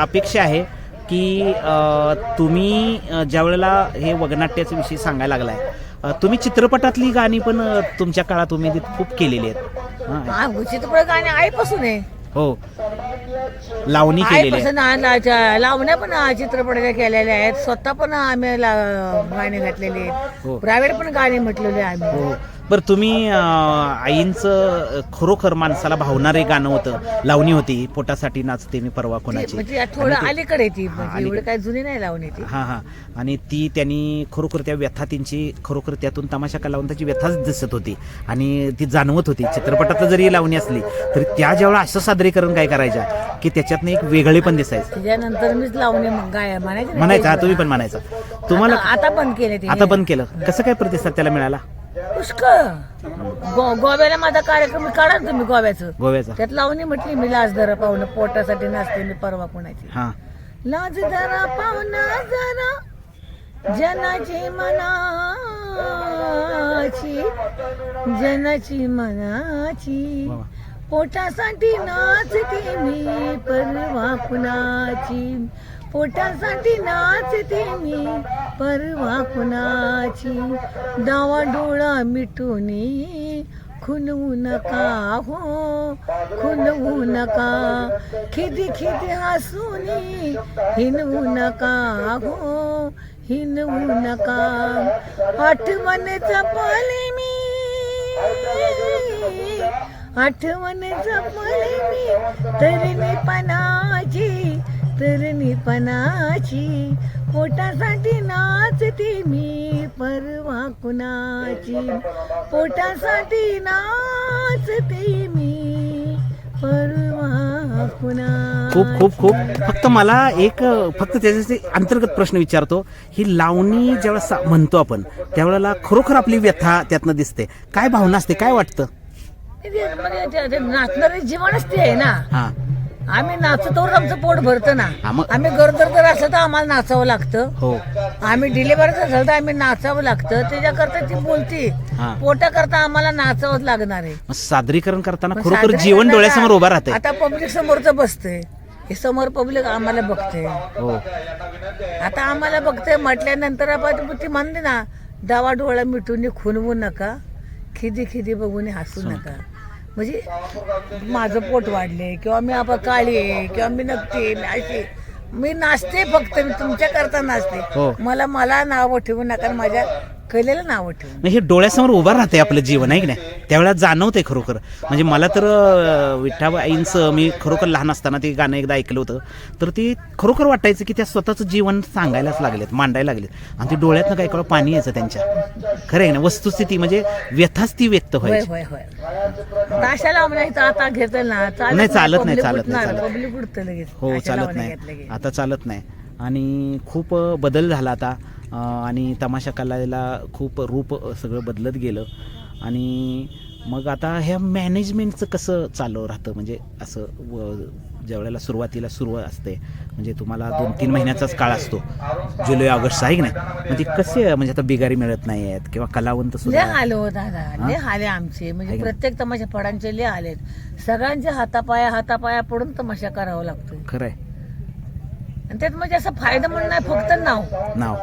अपेक्षा आहे की तुम्ही ज्या वेळेला हे वगनाट्याचा विषय सांगायला लागलाय अ, तुम्ही चित्रपटातली गाणी पण तुमच्या काळात तुम्ही खूप केलेली आहेत. चित्रपट गाणे आईपासून आहे. हो. लावणी केलेली आहे. लावण्या पण चित्रपटाच्या केलेल्या आहेत. स्वतः पण आम्ही गाणे घातलेले आहेत. हो. प्रायव्हेट पण गाणे म्हटलेले आम्ही. हो. बरं तुम्ही आईंचं खरोखर माणसाला भावणारे गाणं होतं लावणी होती पोटासाठी नाचते मी परवा कोणाची. म्हणजे थोडं ते- अलीकडे ती म्हणजे. एवढं काय जुनी नाही लावणी ती. हा हा. आणि ती त्यांनी खरोखर त्या व्यथा त्यांची खरोखर त्यातून तमाशा कलावंताची व्यथाच दिसत होती. आणि ती जाणवत होती चित्रपटात जरी लावणी असली तरी त्या ज्यावेळेला असं सादरीकरण काय करायच्या की त्याच्यातनं एक वेगळे पण दिसायचं. त्याच्यानंतर मीच लावणी मग गाय म्हणायचं हा. तुम्ही पण म्हणायचं. तुम्हाला आता बंद केले आता बंद केलं. कसं काय प्रतिसाद त्याला मिळाला? पुष्कळ. गो- गोव्याला माझा कार्यक्रम काढा ना तुम्ही गोव्याचं? गोव्याचा. त्यात लावणी म्हटली मी लाज धरा पाहुणं पोटासाठी नाचते मी परवा कोणाची हा. लाज धरा पाहुणा जरा जनाची मनाची जनाची मनाची वा वा. पोटासाठी नाचते मी परवा कुणाची पोटासाठी नाचते मी. परवा कुणाची दावा डोळा मिटूनी खुनवू नका हो खुनवू नका. खिदी खिदी हसूनी हिनवू नका हो हिनवू नका. आठवण जपले मी आठवण जपले मी तरुणी पणाची तरुणी पणाची पोटासाठी नाचते मी परवा कुणाची. पोटासाठी नाचते मी परवा कुणा खूप खूप खूप. फक्त मला एक फक्त त्याच्याचे अंतर्गत प्रश्न विचारतो. ही लावणी ज्यावेळेस म्हणतो आपण त्यावेळेला खरोखर आपली व्यथा त्यातनं दिसते. काय भावना असते? काय वाटतं? नाचणारे जीवनच ते आहे ना? हा. आम्ही नाचतो आमचं पोट भरतं ना. हा, मग- आम्ही गरोदर जर असलं तर आम्हाला नाचावं लागतं. हो. आम्ही डिलिव्हरीचं झालं तर आम्ही नाचावं लागतं. त्याच्याकरता ती बोलती. हा. पोटा करता आम्हाला नाचावंच लागणार आहे. मग सादरीकरण करताना पण खरोखर जीवन डोळ्यासमोर उभा राहते आता पब्लिक समोरच बसतंय. हे समोर पब्लिक आम्हाला बघते हो. आता आम्हाला बघते म्हटल्यानंतर आपण ती म्हणते ना दवा डोळा मिटून खुनवू नका. खिदी खिदी बघून हसू नका. म्हणजे माझं पोट वाढले किंवा मी आपण काळी आहे किंवा मी नकटी मी अशी मी नाचते फक्त मी तुमच्या करता हो. नाचते मला मला नावं ठेवू नका माझ्या कलेला नावं ठेवू मग हे डोळ्यासमोर उभं राहते आपलं जीवन आहे की नाही? त्यावेळेला जाणवते खरोखर. म्हणजे मला तर अं, विठ्ठाबाईंचं मी खरोखर लहान असताना ते गाणं एकदा ऐकलं होतं. तर ते खरोखर वाटायचं की त्या स्वतःचं जीवन सांगायलाच लागलेत मांडायला लागलेत. आणि ते डोळ्यातनं काय कळलं पाणी यायचं त्यांच्या. खरं आहे ना वस्तुस्थिती म्हणजे व्यथाच ती व्यक्त होय व्हायची. होय होय. ताशाला म्हणायचं आता घेतल ना. नाही, चालत नाही, चालत नाही, चालत. पब्लिक उठतं लगेच. हो ताशा चालत घेतलं नाही. की. आता चालत नाही. आणि खूप अ, बदल झाला आता. आणि तमाशा कलाला खूप रूप सगळं बदलत गेलं. आणि मग आता ह्या मॅनेजमेंटचं कसं चालू राहतं? म्हणजे असं व ज्या वेळेला सुरुवातीला सुरुवात असते म्हणजे तुम्हाला दोन तीन महिन्याचाच काळ असतो. जुलै ऑगस्ट आहे की नाही? म्हणजे कसे म्हणजे आता बिगारी मिळत नाही आहेत किंवा कलावंत सुद्धा हाल हो दादा हाले आमचे. म्हणजे? प्रत्येक तमाशा फडांचे लय हाल आहेत सगळ्यांच्या हातापाया हातापाया पडून तमाशा करावा लागतो खरं आहे आणि त्यात म्हणजे असं फायदा म्हणून नाही फक्त नाव. नाव.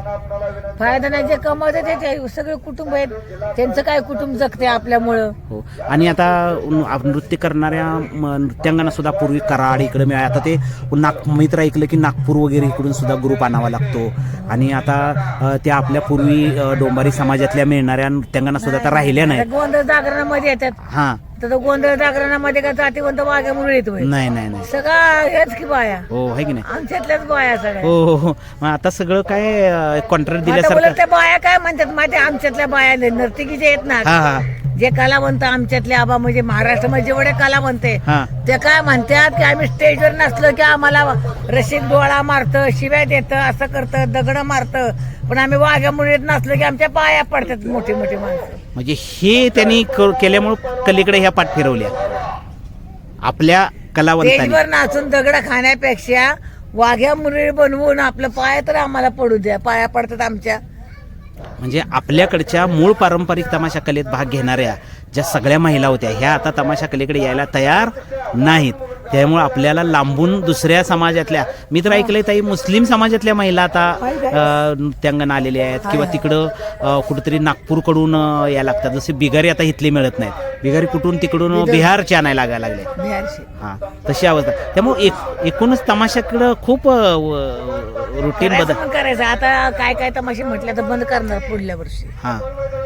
फायदा नाही जे कमवते ते- ते सगळे कुटुंब आहेत. त्यांचं काय कुटुंब जगते आपल्यामुळं? हो. आणि आता न- नृत्य करणाऱ्या म- नृत्यांगांना सुद्धा पूर्वी कराड इकडे मिळाय आता ते नाग मी तर ऐकलं की नागपूर वगैरे इकडून सुद्धा ग्रुप आणावा लागतो. आणि आता अ, त्या आपल्या पूर्वी अ, डोंबारी समाजातल्या मिळणाऱ्या नृत्यांगांना सुद्धा आता राहिल्या नाहीत. गोंधळ जागरणामध्ये येतात. हा. तर तो गोंधळ जागरणामध्ये का जातीवंत वाघ्यामुळे येतोय? नाही नाही नाही. सगळा हेच की बाया. हो आहे की नाही? आमच्यातल्याच बाया सगळ्या. हो हो हो. मग आता सगळं काय कॉन्ट्रॅक्ट आता दिल्यासारखं? त्या बाया काय म्हणतात माहिती आमच्यातल्या बाया नर्तकीचे आहेत ना हा जे कलावंत आमच्यातले आबा म्हणजे महाराष्ट्रामध्ये जेवढे कलावंत आहे हा. ते काय म्हणतात की आम्ही स्टेजवर नसलो की आम्हाला रशीद डोळा मारतं शिव्या देतं असं करतं दगड मारतं. पण आम्ही वाघ्यामुळे नसलो की आमच्या पाया पडतात मोठी मोठी माणसं. म्हणजे हे त्यांनी केल्यामुळं कलीकडे ह्या पाठ फिरवल्या. आपल्या कलावंतांनी. नाचून दगड खाण्यापेक्षा वाघ्या मुरळी बनवून आपलं पाय तर आम्हाला पडू द्या. पाया पडतात आमच्या. म्हणजे आपल्याकडच्या मूळ पारंपरिक तमाशा कलेत भाग घेणाऱ्या ज्या सगळ्या महिला होत्या ह्या आता तमाशा कलेकडे यायला तयार नाहीत. त्यामुळे आपल्याला लांबून दुसऱ्या समाजातल्या मी तर ऐकलंय ताई मुस्लिम समाजातल्या महिला आता नृत्यांगण आलेल्या आहेत किंवा तिकडं कुठेतरी नागपूरकडून यायला लागतात. जसे बिगारी आता इथले मिळत नाहीत. बिगारी कुठून तिकडून बिहारचे आणायला लागायला लागले. बिहारशी हा तशी अवस्था. त्यामुळे एक एकूणच तमाशाकडं खूप रुटीन करायचं बदल पण करायचं. आता काय काय तमाशे म्हटलं तर बंद करणार पुढल्या वर्षी. हा.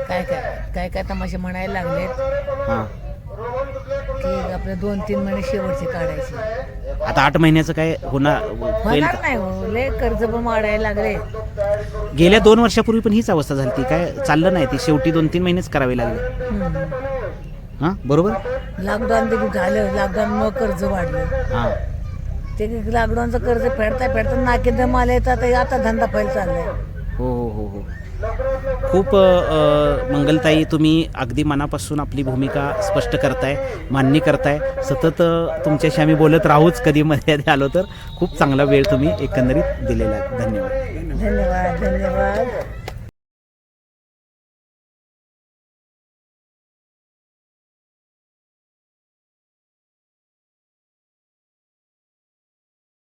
काय काय काय काय तमाशे म्हणायला लागलेत. हा. की आपले दोन तीन महिने शेवटचे काढायचे. आता आठ महिन्याचं काय होणार होईल होणार का? नाही हो. लय कर्ज पण वाढायला लागले. गेल्या दोन वर्षापूर्वी पण हीच अवस्था झाली ती काय चाललं नाही. ती शेवटी दोन तीन महिनेच करावी लागली. हम्म. हा? बरोबर? लॉकडाऊन देखील झालं लॉकडाऊनमुळे कर्ज वाढलं. हा. ते लॉकडाऊनचं कर्ज फेडता फेडता नाकी आले तर आता धंदा पहिला चाललाय. हो हो हो हो. खूप अ, मंगलताई तुम्ही अगदी मनापासून आपली भूमिका स्पष्ट करताय मान्य करताय. सतत अ, तुमच्याशी आम्ही बोलत राहूच कधी मध्ये आलो तर. खूप चांगला वेळ तुम्ही एकंदरीत दिलेला आहे. धन्यवाद. धन्यवाद धन्यवाद.